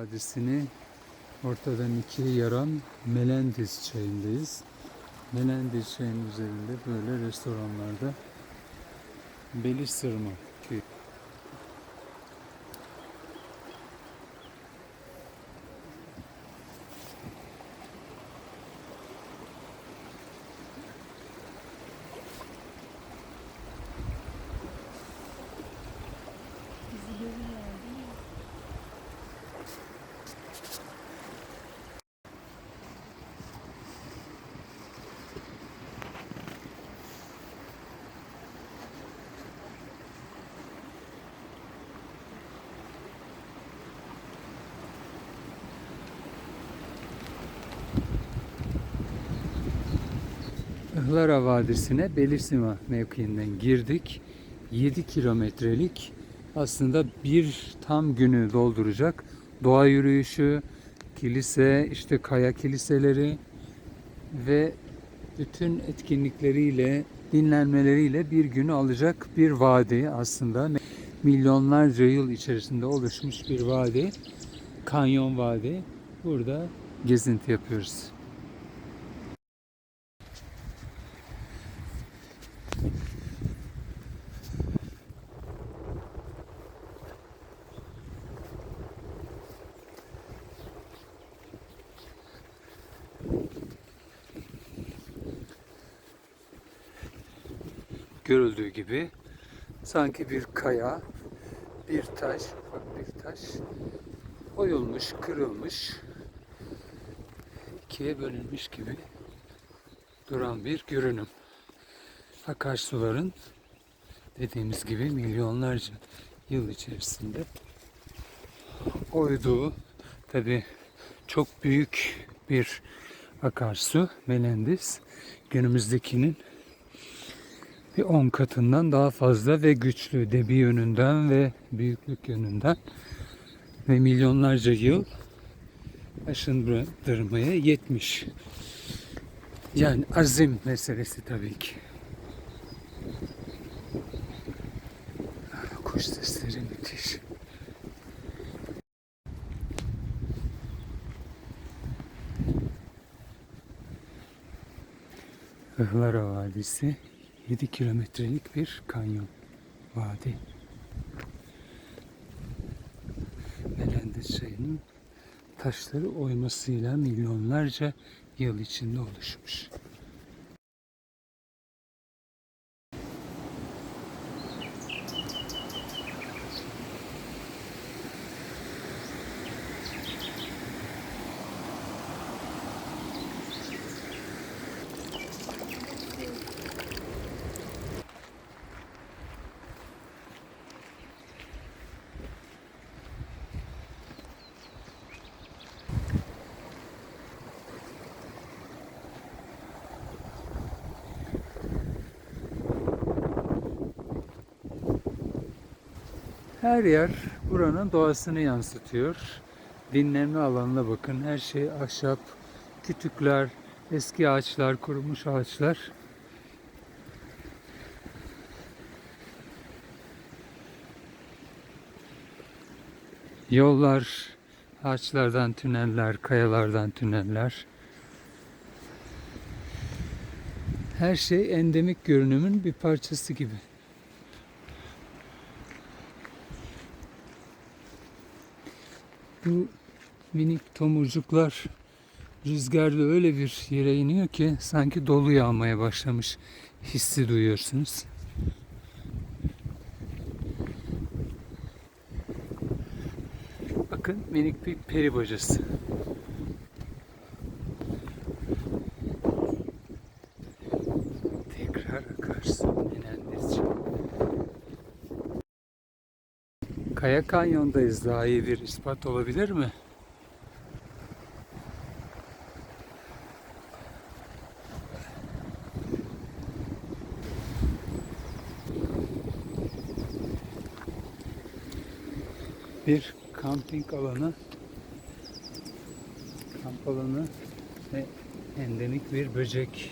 Vadisi'ni ortadan ikiye yaran Melendiz çayındayız. Melendiz çayının üzerinde böyle restoranlarda Beliş Sırma köyü. Ihlara Vadisi'ne Belisima mevkiinden girdik. 7 kilometrelik aslında bir tam günü dolduracak doğa yürüyüşü, kilise, işte kaya kiliseleri ve bütün etkinlikleriyle, dinlenmeleriyle bir günü alacak bir vadi aslında. Milyonlarca yıl içerisinde oluşmuş bir vadi. Kanyon Vadi. Burada gezinti yapıyoruz. Görüldüğü gibi sanki bir kaya, bir taş, ufak bir taş oyulmuş, kırılmış, ikiye bölünmüş gibi duran bir görünüm. Akarsuların dediğimiz gibi milyonlarca yıl içerisinde oyduğu tabi çok büyük bir akarsu Melendez günümüzdekinin bir 10 katından daha fazla ve güçlü debi yönünden ve büyüklük yönünden ve milyonlarca yıl aşındırmaya yetmiş. Yani azim meselesi tabii ki. Kuş sesleri müthiş. Ihlara Vadisi 7 kilometrelik bir kanyon vadi. Melendez çayının taşları oymasıyla milyonlarca yıl içinde oluşmuş. Her yer buranın doğasını yansıtıyor. Dinlenme alanına bakın. Her şey ahşap, kütükler, eski ağaçlar, kurumuş ağaçlar. Yollar, ağaçlardan tüneller, kayalardan tüneller. Her şey endemik görünümün bir parçası gibi. Bu minik tomurcuklar rüzgarda öyle bir yere iniyor ki sanki dolu yağmaya başlamış hissi duyuyorsunuz. Bakın minik bir peri bacası. Kaya Kanyon'dayız. Daha iyi bir ispat olabilir mi? Bir kamping alanı, kamp alanı ve endemik bir böcek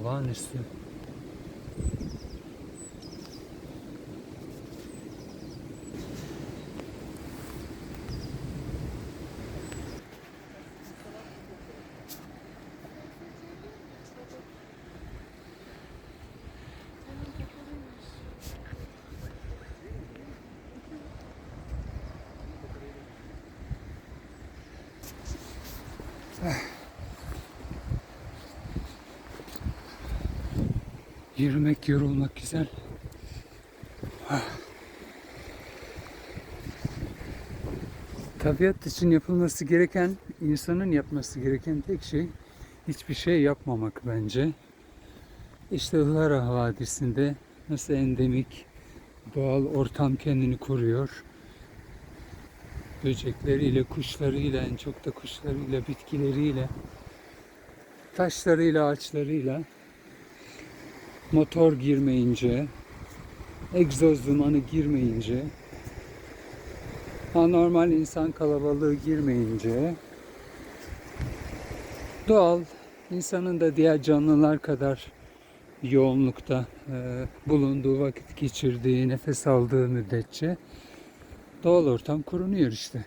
olağanüstü. Yürümek, yorulmak güzel. Ah. Tabiat için yapılması gereken, insanın yapması gereken tek şey hiçbir şey yapmamak bence. İşte Ihlara Vadisi'nde nasıl endemik doğal ortam kendini koruyor. Böcekleriyle, kuşlarıyla, en çok da kuşlarıyla, bitkileriyle, taşlarıyla, ağaçlarıyla motor girmeyince, egzoz dumanı girmeyince, anormal insan kalabalığı girmeyince, doğal insanın da diğer canlılar kadar yoğunlukta e, bulunduğu vakit geçirdiği, nefes aldığı müddetçe doğal ortam korunuyor işte.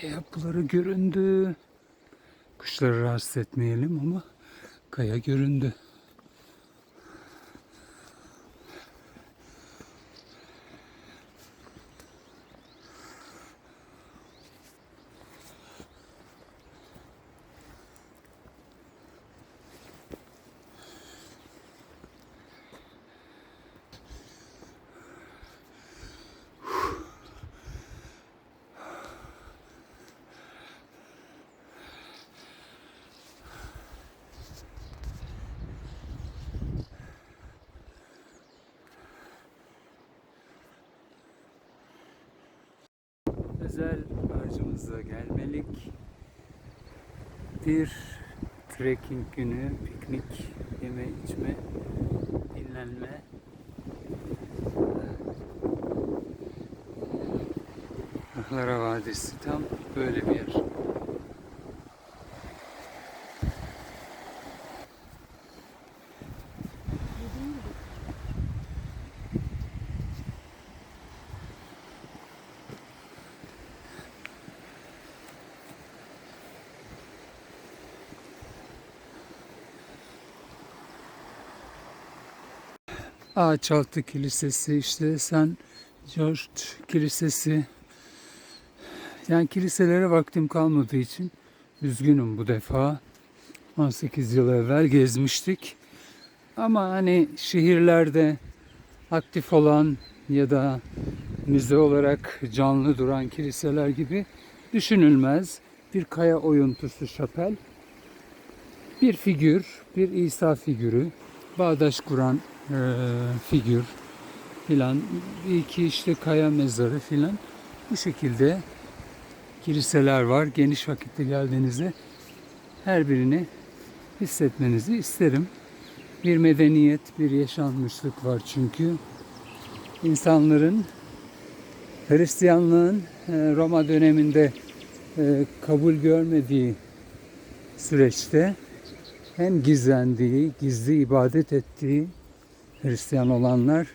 Kaya yapıları göründü. Kuşları rahatsız etmeyelim ama kaya göründü. Özel aracımızla gelmelik. Bir trekking günü, piknik, yeme içme, dinlenme. Ahlara Vadisi tam böyle bir yer. Ağaçaltı Kilisesi, işte San George Kilisesi. Yani kiliselere vaktim kalmadığı için üzgünüm bu defa. 18 yıl evvel gezmiştik. Ama hani şehirlerde aktif olan ya da müze olarak canlı duran kiliseler gibi düşünülmez. Bir kaya oyuntusu şapel, bir figür, bir İsa figürü, bağdaş kuran e, figür filan, bir iki işte kaya mezarı filan bu şekilde kiliseler var. Geniş vakitte geldiğinizde her birini hissetmenizi isterim. Bir medeniyet, bir yaşanmışlık var çünkü. insanların Hristiyanlığın e, Roma döneminde e, kabul görmediği süreçte hem gizlendiği, gizli ibadet ettiği Hristiyan olanlar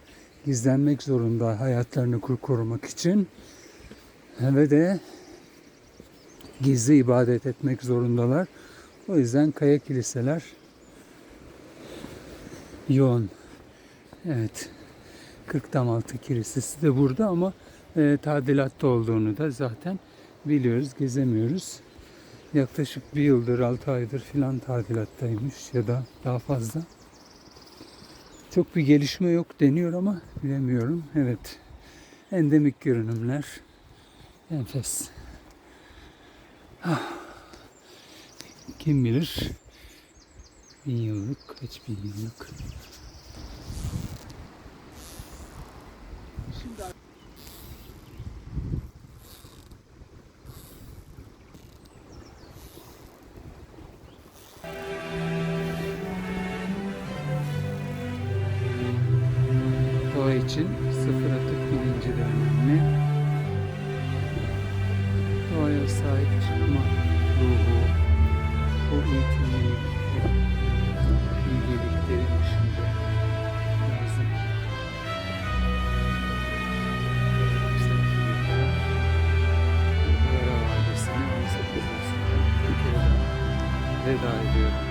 gizlenmek zorunda hayatlarını korumak için ve de gizli ibadet etmek zorundalar. O yüzden kaya kiliseler yoğun. Evet. Kırkdamaltı Kilisesi de burada ama e, tadilatta olduğunu da zaten biliyoruz, gezemiyoruz. Yaklaşık bir yıldır, altı aydır filan tadilattaymış ya da daha fazla. Çok bir gelişme yok deniyor ama bilemiyorum. Evet. Endemik görünümler. Enfes. Ah. Kim bilir bin yıllık, kaç bin yıllık. Doğa için sıfır atık bilinci de önemli. Doğaya sahip çıkma ruhu, bu eğitimi minik bilgeliklerin dışında lazım. Yara Vadisi'ne 18 Haziran bir kere daha veda ediyorum.